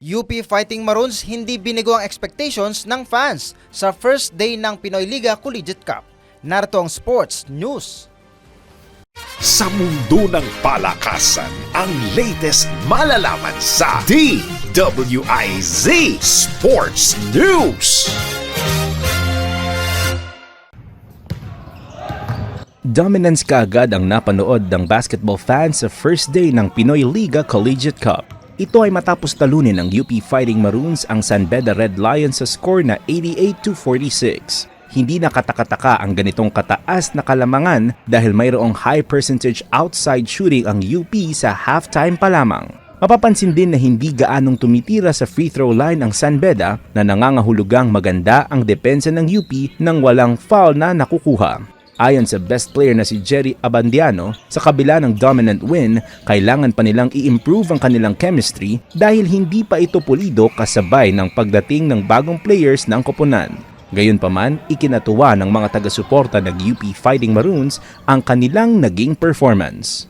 UP Fighting Maroons hindi binigo ang expectations ng fans sa first day ng Pinoy Liga Collegiate Cup. Narito ang sports news. Sa mundo ng palakasan, ang latest malalaman sa DWIZ Sports News. Dominance kaagad ang napanood ng basketball fans sa first day ng Pinoy Liga Collegiate Cup. Ito ay matapos talunin ng UP Fighting Maroons ang San Beda Red Lions sa score na 88-46. Hindi nakatakataka ang ganitong kataas na kalamangan dahil mayroong high percentage outside shooting ang UP sa halftime pa lamang. Mapapansin din na hindi gaanong tumitira sa free throw line ang San Beda na nangangahulugang maganda ang depensa ng UP nang walang foul na nakukuha. Ayon sa best player na si Jerry Abandiano, sa kabila ng dominant win, kailangan pa nilang i-improve ang kanilang chemistry dahil hindi pa ito pulido kasabay ng pagdating ng bagong players ng koponan. Gayunpaman, ikinatuwa ng mga taga-suporta ng UP Fighting Maroons ang kanilang naging performance.